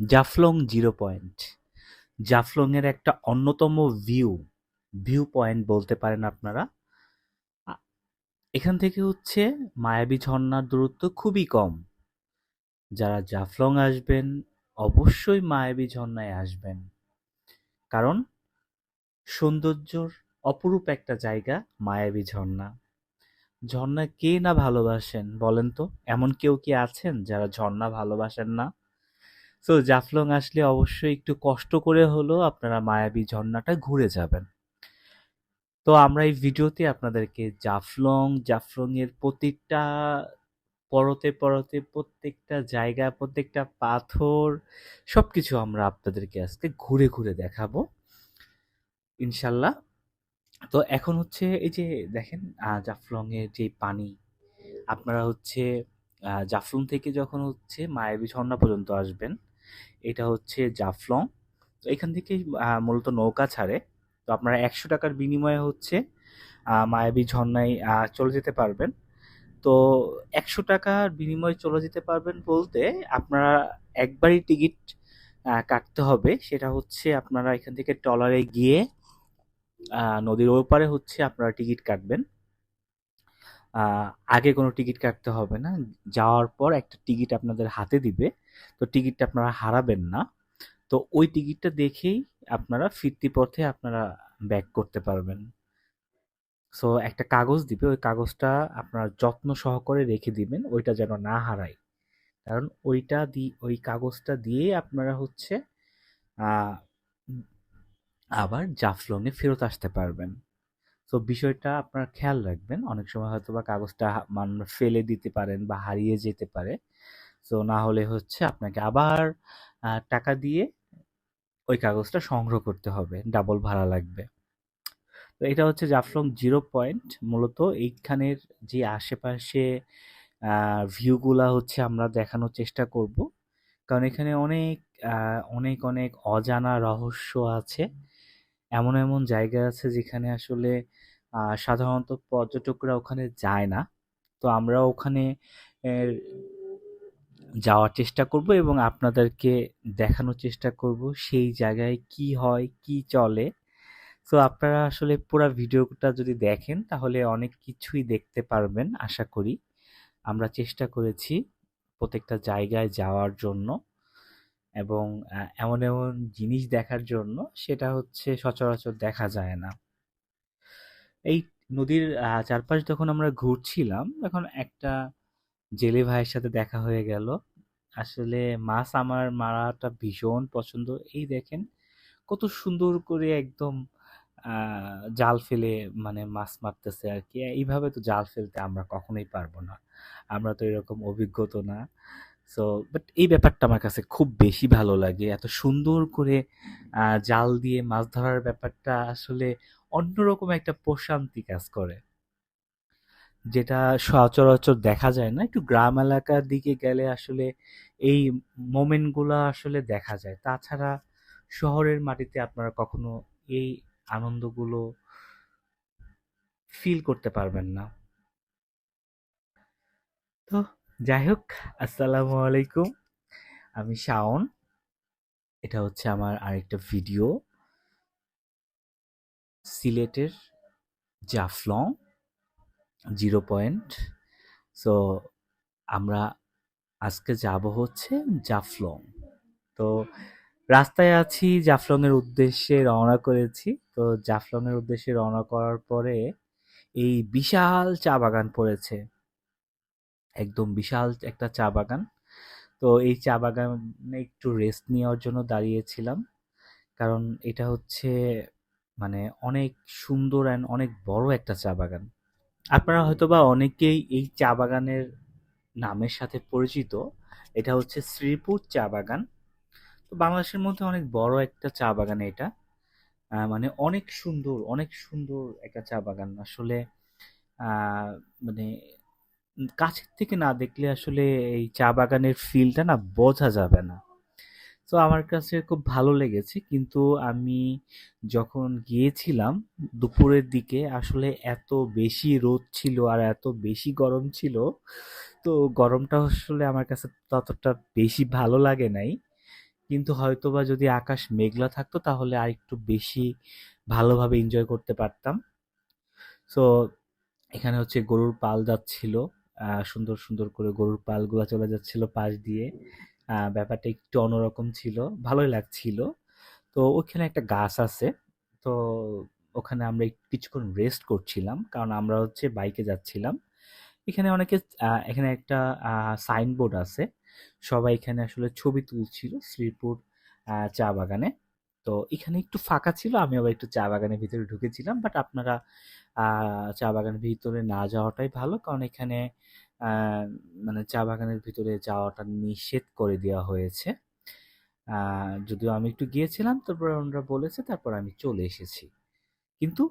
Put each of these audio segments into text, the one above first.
Jaflong zero point. জাফলংয়ের একটা অন্যতম view view point বলতে পারেন আপনারা। এখান থেকে হচ্ছে মায়াবী ঝর্ণার দূরত্ব খুবই কম। যারা জাফলং আসবেন, অবশ্যই মায়াবী ঝর্ণায় আসবেন। কারণ সৌন্দর্যর অপরূপ একটা জায়গা মায়াবী ঝর্ণা। ঝর্ণা কে না ভালোবাসেন বলেন তো? এমন কেউ কি আছেন যারা ঝর্ণা ভালোবাসেন না? তো জাফলং আসলে অবশ্যই একটু কষ্ট করে হলেও আপনারা মায়াবী ঝর্ণাটা ঘুরে যাবেন। তো আমরা এই ভিডিওতে আপনাদেরকে জাফলং জাফলং এর প্রত্যেকটা পরতে পরতে প্রত্যেকটা জায়গা প্রত্যেকটা পাথর সব কিছু আমরা আপনাদেরকে আজকে ঘুরে ঘুরে দেখাবো। ইনশাল্লাহ। তো এখন হচ্ছে এই যে দেখেন আহ, জাফলং এর যে পানি আপনারা হচ্ছে জাফলং থেকে যখন হচ্ছে মায়াবী ঝর্ণা পর্যন্ত আসবেন এটা হচ্ছে জাফলং। তো এখান থেকে মূলত নৌকা ছাড়ে। তো আপনারা একশো টাকার বিনিময়ে হচ্ছে মায়াবী ঝর্ণায় চলে যেতে পারবেন। তো একশো টাকার বিনিময়ে চলে যেতে পারবেন বলতে আপনারা একবারই টিকিট কাটতে হবে। সেটা হচ্ছে আপনারা এখান থেকে ট্রলারে গিয়ে নদীর ওপারে হচ্ছে আপনারা টিকিট কাটবেন। আগে কোনো টিকিট কাটতে হবে না। যাওয়ার পর একটা টিকিট আপনাদের হাতে দিবে। তো টিকিটটা আপনারা হারাবেন না। তো ওই টিকিটটা দেখেই আপনারা ফিরতি পথে আপনারা ব্যাক করতে পারবেন। সো একটা কাগজ দিবে, ওই কাগজটা আপনারা যত্ন সহকারে রেখে দিবেন, ওইটা যেন না হারায়। কারণ ওইটা দি, ওই কাগজটা দিয়ে আপনারা হচ্ছে আবার জাফলংয়ে ফেরত আসতে পারবেন। তো বিষয়টা আপনারা খেয়াল রাখবেন, অনেক সময় হয়তো বা কাগজটা মান ফেলে দিতে পারেন বা হারিয়ে যেতে পারে। তো না হলে হচ্ছে আপনাকে আবার টাকা দিয়ে ওই কাগজটা সংগ্রহ করতে হবে। ডাবল ভাড়া লাগবে। তো এটা হচ্ছে জাফলং জিরো পয়েন্ট। মূলত এইখানের যে আশেপাশে ভিউগুলা হচ্ছে আমরা দেখানোর চেষ্টা করব। কারণ এখানে অনেক অনেক অনেক অজানা রহস্য আছে। এমন এমন জায়গা আছে যেখানে আসলে সাধারণত পর্যটকরা ওখানে যায় না। তো আমরা ওখানে যাওয়ার চেষ্টা করব এবং আপনাদেরকে দেখানোর চেষ্টা করব সেই জায়গায় কি হয়, কি চলে। তো আপনারা আসলে পুরো ভিডিওটা যদি দেখেন তাহলে অনেক কিছুই দেখতে পারবেন আশা করি। আমরা চেষ্টা করেছি প্রত্যেকটা জায়গায় যাওয়ার জন্য এবং এমন এমন জিনিস দেখার জন্য সেটা হচ্ছে সচরাচর দেখা যায় না। এই নদীর চারপাশ যখন আমরা ঘুরছিলাম তখন একটা জেলে ভাইয়ের সাথে দেখা হয়ে গেল। আসলে মাছ আমার মারাটা ভীষণ পছন্দ। এই দেখেন কত সুন্দর করে একদম জাল ফেলে মানে মাছ মারতেছে আর কি। এইভাবে তো জাল ফেলতে আমরা কখনোই পারব না। আমরা তো এরকম অভিজ্ঞতা না। সো বাট এই ব্যাপারটা আমার কাছে খুব বেশি ভালো লাগে। এত সুন্দর করে জাল দিয়ে মাছ ধরার ব্যাপারটা আসলে অন্যরকম একটা প্রশান্তি কাজ করে। যেটা সচরাচর দেখা যায় না, একটু গ্রাম এলাকার দিকে গেলে আসলে এই মোমেন্টগুলো আসলে দেখা যায়। তাছাড়া শহরের মাটিতে আপনারা কখনো এই আনন্দগুলো ফিল করতে পারবেন না। তো যাই হোক, আসসালামু আলাইকুম। আমি শাওন। এটা হচ্ছে আমার আরেকটা ভিডিও সিলেটের জাফলং। Zero point. সো আমরা আজকে যাব হচ্ছে জাফলং। তো, রাস্তায় আছি জাফলং এর উদ্দেশ্যে রওনা করেছি। তো জাফলং এর উদ্দেশ্যে রওনা করার পরে এই বিশাল চা বাগান পড়েছে। একদম বিশাল একটা চা বাগান। তো, এই চা বাগানে একটু রেস্ট নেওয়ার জন্য দাঁড়িয়েছিলাম। কারণ এটা হচ্ছে মানে অনেক সুন্দর অ্যান্ড অনেক বড় একটা চা বাগান। আপনারা হয়তোবা অনেকেই এই চা বাগানের নামের সাথে পরিচিত। এটা হচ্ছে শ্রীপুর চা বাগান। তো বাংলাদেশের মধ্যে অনেক বড় একটা চা বাগান এটা। মানে অনেক সুন্দর অনেক সুন্দর একটা চা বাগান। আসলে মানে কাছের থেকে না দেখলে আসলে এই চা বাগানের ফিলটা না বোঝা যাবে না। তো আমার কাছে খুব ভালো লেগেছে। কিন্তু আমি যখন গিয়েছিলাম দুপুরের দিকে, আসলে এত বেশি রোদ ছিল আর এত বেশি গরম ছিল, তো গরমটা আসলে আমার কাছে ততটা বেশি ভালো লাগে নাই। কিন্তু হয়তোবা যদি আকাশ মেঘলা থাকতো, তাহলে আরেকটু বেশি ভালোভাবে এনজয় করতে পারতাম। সো এখানে হচ্ছে গরুর পাল যাচ্ছিল সুন্দর সুন্দর করে গরুর পালগুলা চলে যাচ্ছিল পাশ দিয়ে। ব্যাপারটা একটু অন্যরকম ছিল, ভালোই লাগছিল। তো ওখানে একটা গাছ আছে, তো ওখানে আমরা কিছুক্ষণ রেস্ট করছিলাম, কারণ আমরা হচ্ছে বাইকে যাচ্ছিলাম। এখানে অনেকে এখানে একটা সাইনবোর্ড আছে। সবাই এখানে আসলে ছবি তুলছিল শ্রীপুর চা বাগানে। তো এখানে একটু ফাঁকা ছিল, আমি আবার একটু চা বাগানের ভিতরে ঢুকেছিলাম বাট আপনারা চা বাগানের ভিতরে না যাওয়াটাই ভালো, কারণ এখানে মানে চা বাগানের ভিতরে যাওয়াটা নিষেধ করে দেওয়া হয়েছে। যদিও আমি একটু গিয়েছিলাম, তারপর ওনারা বলেছে, তারপর আমি চলে এসেছি। কিন্তু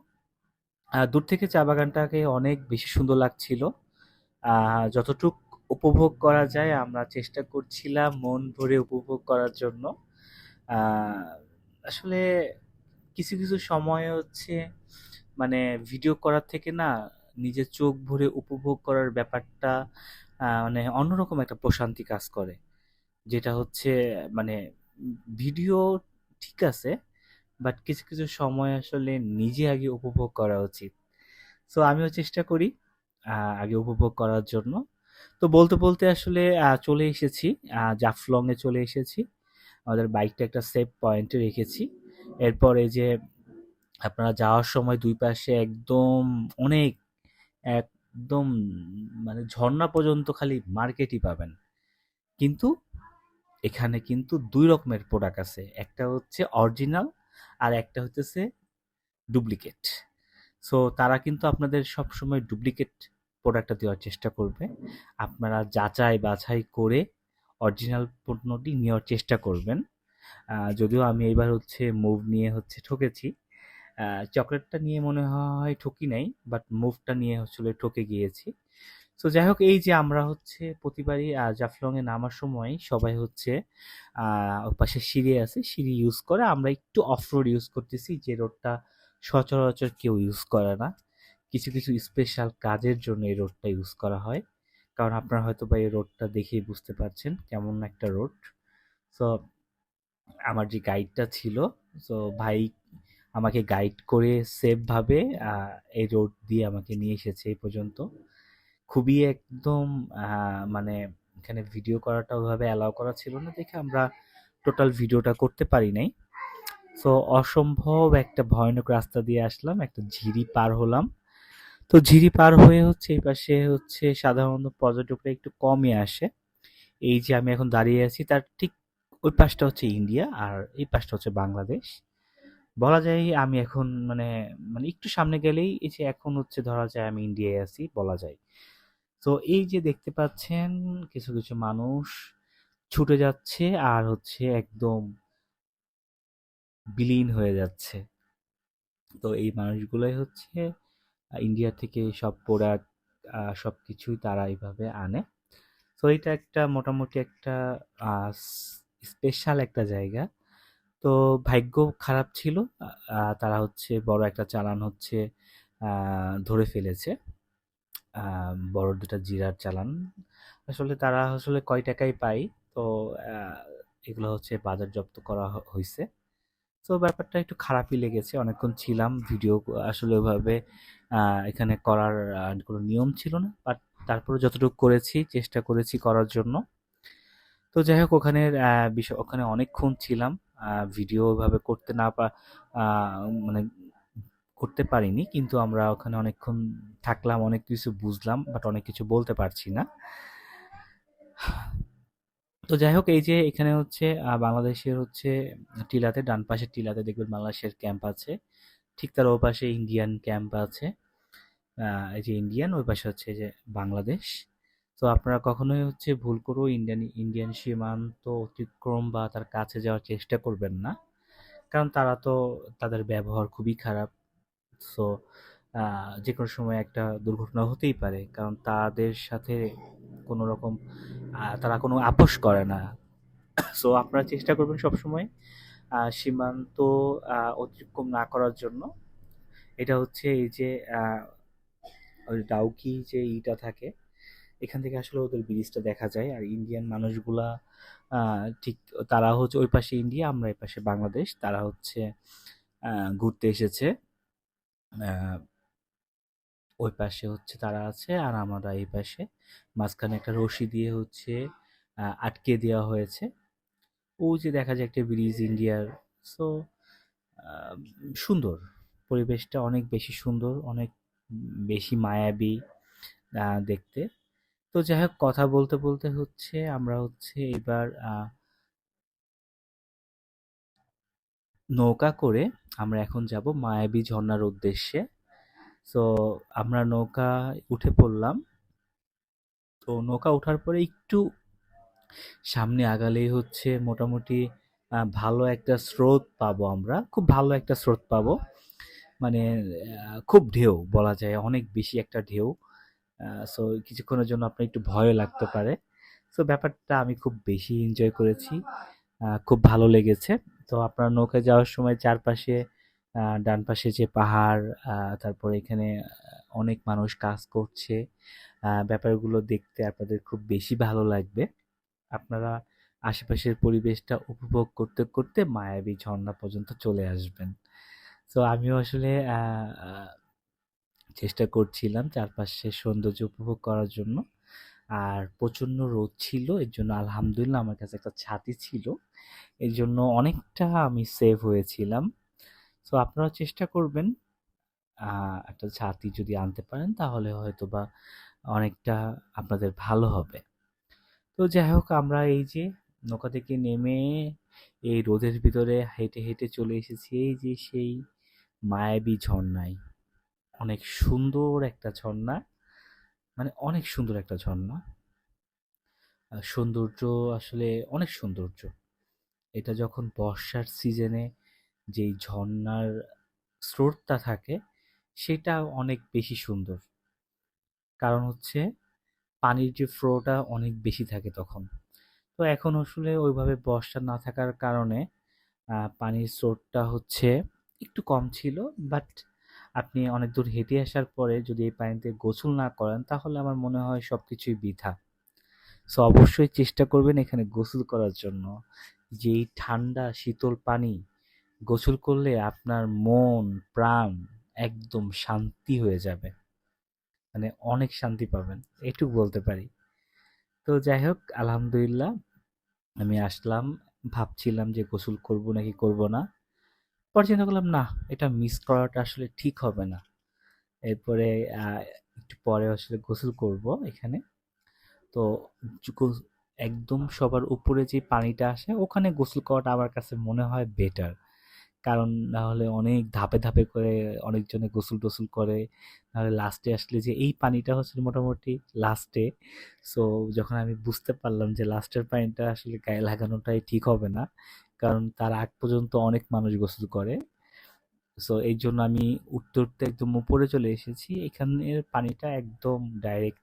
দূর থেকে চা বাগানটাকে অনেক বেশি সুন্দর লাগছিল। যতটুক উপভোগ করা যায়, আমরা চেষ্টা করছিলাম মন ভরে উপভোগ করার জন্য। আসলে কিছু কিছু সময় হচ্ছে মানে ভিডিও করার থেকে না নিজের চোখ ভরে উপভোগ করার ব্যাপারটা মানে অন্যরকম একটা প্রশান্তি কাজ করে। যেটা হচ্ছে মানে ভিডিও ঠিক আছে বাট কিছু কিছু সময় আসলে নিজে আগে উপভোগ করা উচিত। সো আমিও চেষ্টা করি আগে উপভোগ করার জন্য। তো বলতে বলতে আসলে চলে এসেছি আহ, জাফলং এ চলে এসেছি। আমাদের বাইকটা একটা সেফ পয়েন্টে রেখেছি। এরপরে যে আপনারা যাওয়ার সময় দুই পাশে একদম অনেক একদম মানে ঝর্ণা পর্যন্ত খালি মার্কেটই পাবেন। কিন্তু এখানে কিন্তু দুই রকমের প্রোডাক্ট আছে, একটা হচ্ছে অরিজিনাল আর একটা হচ্ছে ডুপ্লিকেট সো তারা কিন্তু আপনাদের সবসময় ডুপ্লিকেট প্রোডাক্টটা দেওয়ার চেষ্টা করবে। আপনারা যাচাই বাছাই করে অরিজিনাল পণ্যটি নেওয়ার চেষ্টা করবেন। যদিও আমি এইবার হচ্ছে মুভ নিয়ে হচ্ছে ঠকেছি চকলেটটা নিয়ে মনে হয় ঠকি নাই বাট মুভটা নিয়ে আসলে ঠকে গিয়েছি। তো যাই হোক এই যে আমরা হচ্ছে প্রতিবারই আহ, জাফলং এ নামার সময় সবাই হচ্ছে পাশে সিঁড়ি আছে সিঁড়ি ইউজ করে আমরা একটু অফ রোড ইউজ করতেছি যে রোডটা সচরাচর কেউ ইউজ করে না। কিছু কিছু স্পেশাল কাজের জন্য এই রোডটা ইউজ করা হয়। কারণ আপনারা হয়তো বা এই রোডটা দেখেই বুঝতে পারছেন কেমন একটা রোড সো আমার যে গাইডটা ছিল সো ভাই আমাকে গাইড করে সেফভাবে এই রোড দিয়ে আমাকে নিয়ে এসেছে এই পর্যন্ত। খুবই একদম মানে এখানে ভিডিও করাটা ওইভাবে অ্যালাউ করা ছিল না দেখে আমরা টোটাল ভিডিওটা করতে পারি নাই। সো অসম্ভব একটা ভয়ানক রাস্তা দিয়ে আসলাম, একটা ঝিরি পার হলাম। তো ঝিরি পার হয়ে হচ্ছে এই পাশে হচ্ছে সাধারণত পর্যটকরা একটু কমই আসে। এই যে আমি এখন দাঁড়িয়ে আছি, তার ঠিক ওই পাশটা হচ্ছে ইন্ডিয়া আর এই পাশটা হচ্ছে বাংলাদেশ বলা যায় আমি এখন মানে মানে একটু সামনে গেলেই এই যে এখন হচ্ছে ধরা যায় আমি ইন্ডিয়ায় আছি বলা যায়। তো এই যে দেখতে পাচ্ছেন কিছু কিছু মানুষ ছুটে যাচ্ছে আর হচ্ছে একদম বিলীন হয়ে যাচ্ছে। তো এই মানুষগুলোই হচ্ছে ইন্ডিয়া থেকে সব প্রোডাক্ট সব কিছুই তারা এইভাবে আনে। তো এটা একটা মোটামুটি একটা স্পেশাল একটা জায়গা। তো ভাগ্য খারাপ ছিল। তারা হচ্ছে বড় একটা চালান হচ্ছে ধরে ফেলেছে। বড় দুটা জিরার চালান। আসলে তারা আসলে কয় টাকায় পায়, তো এগুলো হচ্ছে বাজার জব্দ করা হয়েছে তো ব্যাপারটা একটু খারাপই লেগেছে। অনেকক্ষণ ছিলাম, ভিডিও আসলে ওইভাবে এখানে করার কোনো নিয়ম ছিল না। বাট তারপরে যতটুকু করেছি, চেষ্টা করেছি করার জন্য। তো যাই হোক ওখানে বিষয়, ওখানে অনেকক্ষণ ছিলাম। ভিডিও ওইভাবে করতে না মানে করতে পারিনি, কিন্তু আমরা ওখানে অনেকক্ষণ থাকলাম, অনেক কিছু বুঝলাম বাট অনেক কিছু বলতে পারছি না। তো যাই হোক, এই যে এখানে হচ্ছে বাংলাদেশের হচ্ছে টিলাতে, ডান পাশের টিলাতে দেখবেন বাংলাদেশের ক্যাম্প আছে, ঠিক তার ওপাশে ইন্ডিয়ান ক্যাম্প আছে। এই যে ইন্ডিয়ান ওই পাশে হচ্ছে যে বাংলাদেশ। তো আপনারা কখনোই হচ্ছে ভুল করেও ইন্ডিয়ান ইন্ডিয়ান সীমান্ত অতিক্রম বা তার কাছে যাওয়ার চেষ্টা করবেন না। কারণ তারা তো তাদের ব্যবহার খুবই খারাপ। সো যে কোনো সময় একটা দুর্ঘটনা হতেই পারে। কারণ তাদের সাথে কোনো রকম তারা কোনো আপোষ করে না। সো আপনারা চেষ্টা করবেন সবসময় সীমান্ত অতিক্রম না করার জন্য। এটা হচ্ছে এই যে ওই ডাউকি যে ইটা থাকে এখান থেকে আসলে ওদের ব্রিজটা দেখা যায়। আর ইন্ডিয়ান মানুষগুলা ঠিক তারা হচ্ছে ওই পাশে ইন্ডিয়া, আমরা এই পাশে বাংলাদেশ। তারা হচ্ছে ঘুরতে এসেছে। ওই পাশে হচ্ছে তারা আছে আর আমরা এই পাশে। মাঝখানে একটা রশি দিয়ে হচ্ছে আটকে দেওয়া হয়েছে। ও যে দেখা যায় একটা ব্রিজ ইন্ডিয়ার। সো সুন্দর। পরিবেশটা অনেক বেশি সুন্দর, অনেক বেশি মায়াবী দেখতে। তো যাই হোক কথা বলতে বলতে হচ্ছে, আমরা হচ্ছে এবার নৌকা করে আমরা এখন যাব মায়াবী ঝর্ণার উদ্দেশ্যে। তো আমরা নৌকা উঠে পড়লাম। তো নৌকা ওঠার পরে একটু সামনে আগালেই হচ্ছে মোটামুটি ভালো একটা স্রোত পাবো আমরা। খুব ভালো একটা স্রোত পাবো। মানে খুব ঢেউ বলা যায়, অনেক বেশি একটা ঢেউ। সো কিছুক্ষণের জন্য আপনার একটু ভয়ও লাগতে পারে। সো ব্যাপারটা আমি খুব বেশি এনজয় করেছি। খুব ভালো লেগেছে। তো আপনার নৌকায় যাওয়ার সময় চারপাশে ডান পাশে যে পাহাড় তারপরে এখানে অনেক মানুষ কাজ করছে। ব্যাপারগুলো দেখতে আপনাদের খুব বেশি ভালো লাগবে। আপনারা আশেপাশের পরিবেশটা উপভোগ করতে করতে মায়াবী ঝর্ণা পর্যন্ত চলে আসবেন। তো আমিও আসলে চেষ্টা করছিলাম চারপাশের সৌন্দর্য উপভোগ করার জন্য। আর প্রচণ্ড রোদ ছিল, এর জন্য আলহামদুলিল্লাহ আমার কাছে একটা ছাতি ছিল। এর জন্য অনেকটা আমি সেভ হয়েছিলাম। তো আপনারা চেষ্টা করবেন একটা ছাতি যদি আনতে পারেন, তাহলে হয়তো বা অনেকটা আপনাদের ভালো হবে। তো যাই হোক, আমরা এই যে নৌকা থেকে নেমে এই রোদের ভিতরে হেঁটে হেঁটে চলে এসেছি, এই যে সেই মায়াবী ঝর্ণায়। অনেক সুন্দর একটা ঝর্ণা। মানে অনেক সুন্দর একটা ঝর্ণা। সৌন্দর্য আসলে অনেক সৌন্দর্য। এটা যখন বর্ষার সিজনে যেই ঝর্ণার স্রোতটা থাকে সেটা অনেক বেশি সুন্দর। কারণ হচ্ছে পানির যে ফ্লোটা অনেক বেশি থাকে তখন। তো এখন আসলে ওইভাবে বর্ষা না থাকার কারণে পানির স্রোতটা হচ্ছে একটু কম ছিল বাট আপনি অনেক দূর হেঁটে আসার পরে যদি এই পানিতে গোসল না করেন, তাহলে আমার মনে হয় সব কিছুই বৃথা। সো অবশ্যই চেষ্টা করবেন এখানে গোসল করার জন্য। যেই ঠান্ডা, শীতল পানি গোসল করলে আপনার মন, প্রাণ একদম শান্তি হয়ে যাবে। মানে অনেক শান্তি পাবেন, এটুকু বলতে পারি। তো যাই হোক, আলহামদুলিল্লাহ আমি আসলাম, ভাবছিলাম যে গোসল করব নাকি করব না। পরে চিন্তা করলাম না, এটা মিস করাটা আসলে ঠিক হবে না। এরপরে একটু পরে আসলে গোসল করব এখানে। তো একদম সবার উপরে যে পানিটা আসে, ওখানে গোসল করাটা আমার কাছে মনে হয় বেটার কারণ না হলে অনেক ধাপে ধাপে করে অনেকজনে গোসল টোসল করে। নাহলে লাস্টে আসলে যে এই পানিটা হচ্ছে মোটামুটি লাস্টে সো যখন আমি বুঝতে পারলাম যে লাস্টের পানিটা আসলে গায়ে লাগানোটাই ঠিক হবে না কারণ তার আগ পর্যন্ত অনেক মানুষ গোসল করে। সো এই জন্য আমি উঠতে উঠতে একদম উপরে চলে এসেছি। এখানের পানিটা একদম ডাইরেক্ট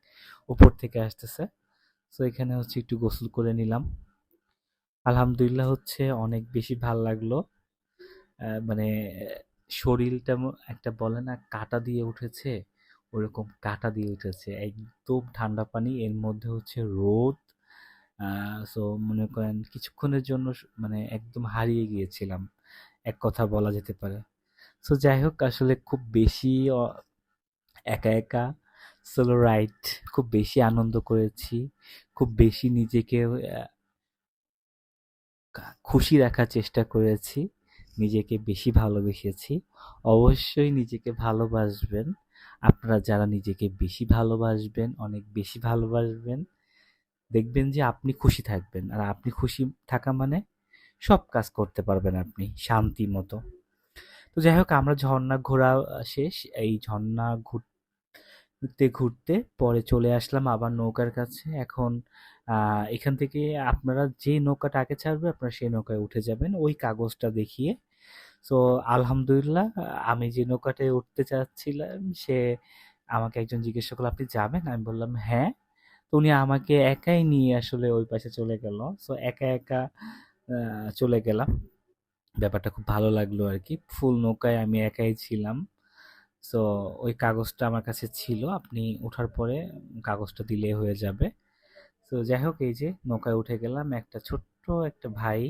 উপর থেকে আসতেছে। সো এখানে হচ্ছে একটু গোসল করে নিলাম। আলহামদুলিল্লাহ হচ্ছে অনেক বেশি ভালো লাগল। মানে শরীরটা একটা বলে না, কাটা দিয়ে উঠেছে, ওরকম কাঁটা দিয়ে উঠেছে। একদম ঠান্ডা পানি, এর মধ্যে হচ্ছে রোদ। সো মনে করেন কিছুক্ষণের জন্য মানে একদম হারিয়ে গিয়েছিলাম। এক কথা বলা যেতে পারে। সো যাই হোক, আসলে খুব বেশি একা একা সোলো রাইড খুব বেশি আনন্দ করেছি। খুব বেশি নিজেকে খুশি রাখার চেষ্টা করেছি। নিজেকে বেশি ভালোবেসেছি। অবশ্যই নিজেকে ভালোবাসবেন। আপনারা যারা নিজেকে বেশি ভালোবাসবেন, অনেক বেশি ভালোবাসবেন দেখবেন যে আপনি খুশি থাকবেন। আর আপনি খুশি থাকা মানে সব কাজ করতে পারবেন আপনি শান্তি মতো। তো যাই হোক, আমরা ঝর্ণা ঘোরা শেষ। এই ঝর্ণা ঘুরতে ঘুরতে পরে চলে আসলাম আবার নৌকার কাছে। এখন এখান থেকে আপনারা যে নৌকাটা আগে ছাড়বে, আপনারা সেই নৌকায় উঠে যাবেন। ওই কাগজটা দেখিয়ে। তো আলহামদুলিল্লাহ, আমি যে নৌকাটায় উঠতে চাচ্ছিলাম, সে আমাকে একজন জিজ্ঞেস করল, আপনি যাবেন? আমি বললাম হ্যাঁ। তো উনি আমাকে একাই নিয়ে আসলে ওই পাশে চলে গেল। সো একা একা চলে গেলাম। ব্যাপারটা খুব ভালো লাগল আর কি ফুল নৌকায় আমি একাই ছিলাম। সো ওই কাগজটা আমার কাছে ছিল। আপনি ওঠার পরে কাগজটা দিলে হয়ে যাবে। তো যাই হোক, এই যে নৌকায় উঠে গেলাম। একটা ছোট্ট একটা ভাই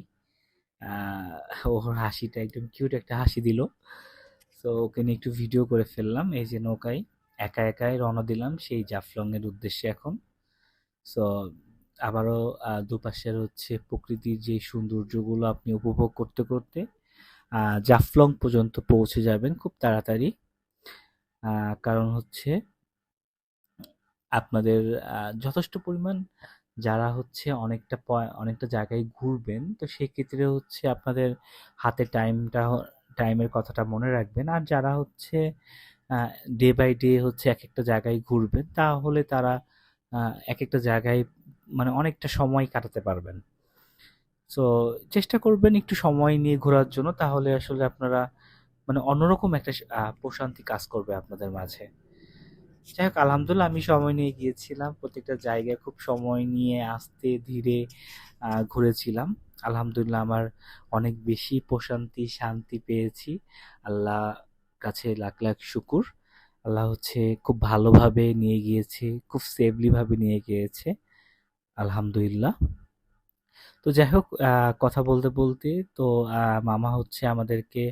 ওর হাসিটা একদম কিউট একটা হাসি দিল। তো ওকে নিয়ে একটু ভিডিও করে ফেললাম। এই যে নৌকায় একা একাই রওনা দিলাম। সেই জাফলংয়ের উদ্দেশ্যে এখন। সো আবারও দুপাশের হচ্ছে প্রকৃতির যে সৌন্দর্যগুলো আপনি উপভোগ করতে করতে জাফলং পর্যন্ত পৌঁছে যাবেন খুব তাড়াতাড়ি। কারণ হচ্ছে আপনাদের যথেষ্ট পরিমাণ যারা হচ্ছে অনেকটা অনেকটা জায়গায় ঘুরবেন, তো সেক্ষেত্রে হচ্ছে আপনাদের হাতে টাইমটা টাইমের কথাটা মনে রাখবেন। আর যারা হচ্ছে ডে বাই ডে হচ্ছে এক একটা জায়গায় ঘুরবেন, তাহলে তারা এক একটা জায়গায় মানে অনেকটা সময় কাটাতে পারবেন। সো চেষ্টা করবেন একটু সময় নিয়ে ঘোরার জন্য, তাহলে আসলে আপনারা মানে অন্যরকম একটা প্রশান্তি কাজ করবে আপনাদের মাঝে। যাই হোক, আলহামদুলিল্লাহ আমি সময় নিয়ে গিয়েছিলাম, প্রত্যেকটা জায়গায় খুব সময় নিয়ে আস্তে ধীরে ঘুরেছিলাম। আলহামদুলিল্লাহ আমার অনেক বেশি প্রশান্তি, শান্তি পেয়েছি। আল্লাহ কাছে লাখ লাখ শুকুর। আল্লাহ হচ্ছে খুব ভালোভাবে নিয়ে গিয়েছে, খুব সেফলি ভাবে নিয়ে গিয়েছে। আলহামদুলিল্লাহ। তো যাই হোক কথা বলতে বলতে তো মামা হচ্ছে আমাদেরকে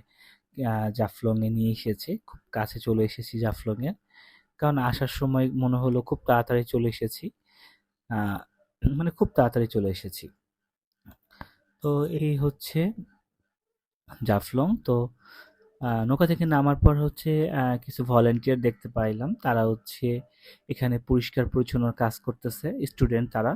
জাফলংয়ে নিয়ে এসেছে। খুব কাছে চলে এসেছি জাফলং এ কারণ আসার সময় মনে হলো খুব তাড়াতাড়ি চলে এসেছি। মানে খুব তাড়াতাড়ি চলে এসেছি। তো এই হচ্ছে জাফলং। তো নৌকা থেকে নামার পর হচ্ছে কিছু ভলেন্টিয়ার দেখতে পাইলাম। তারা হচ্ছে এখানে পরিষ্কার পরিচ্ছন্নর কাজ করতেছে স্টুডেন্ট তারা।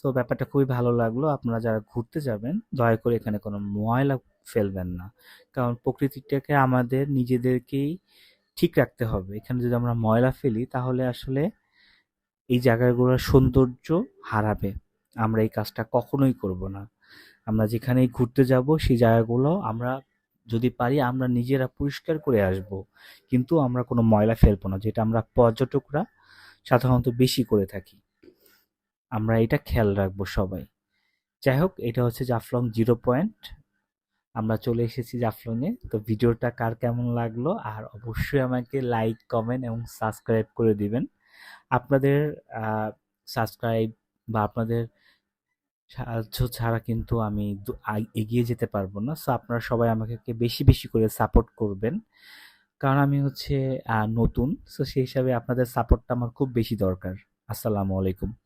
সো ব্যাপারটা খুবই ভালো লাগল। আপনারা যারা ঘুরতে যাবেন, দয়া করে এখানে কোনো ময়লা ফেলবেন না। কারণ প্রকৃতিটাকে আমাদের নিজেদেরকেই ঠিক রাখতে হবে। এখানে যদি আমরা ময়লা ফেলি, তাহলে আসলে এই জায়গাগুলোর সৌন্দর্য হারাবে। আমরা এই কাজটা কখনোই করব না। আমরা যেখানেই ঘুরতে যাব, সেই জায়গাগুলো আমরা যদি পারি আমরা নিজেরা পরিষ্কার করে আসব। কিন্তু আমরা কোনো ময়লা ফেলব না, যেটা আমরা পর্যটকরা সাধারণত বেশি করে থাকি। আমরা এটা খেয়াল রাখব সবাই। যাই হোক, এটা হচ্ছে জাফলং জিরো পয়েন্ট। আমরা চলে এসেছি জাফলংয়ে। তো ভিডিওটা কার কেমন লাগল, আর অবশ্যই আমাকে লাইক, কমেন্ট এবং সাবস্ক্রাইব করে দিবেন। আপনাদের সাবস্ক্রাইব বা আপনাদের সাহায্য ছাড়া কিন্তু আমি এগিয়ে যেতে পারব না। সো আপনারা সবাই আমাকে বেশি বেশি করে সাপোর্ট করবেন। কারণ আমি হচ্ছে নতুন। সো সেই হিসাবে আপনাদের সাপোর্টটা আমার খুব বেশি দরকার। আসসালামু আলাইকুম।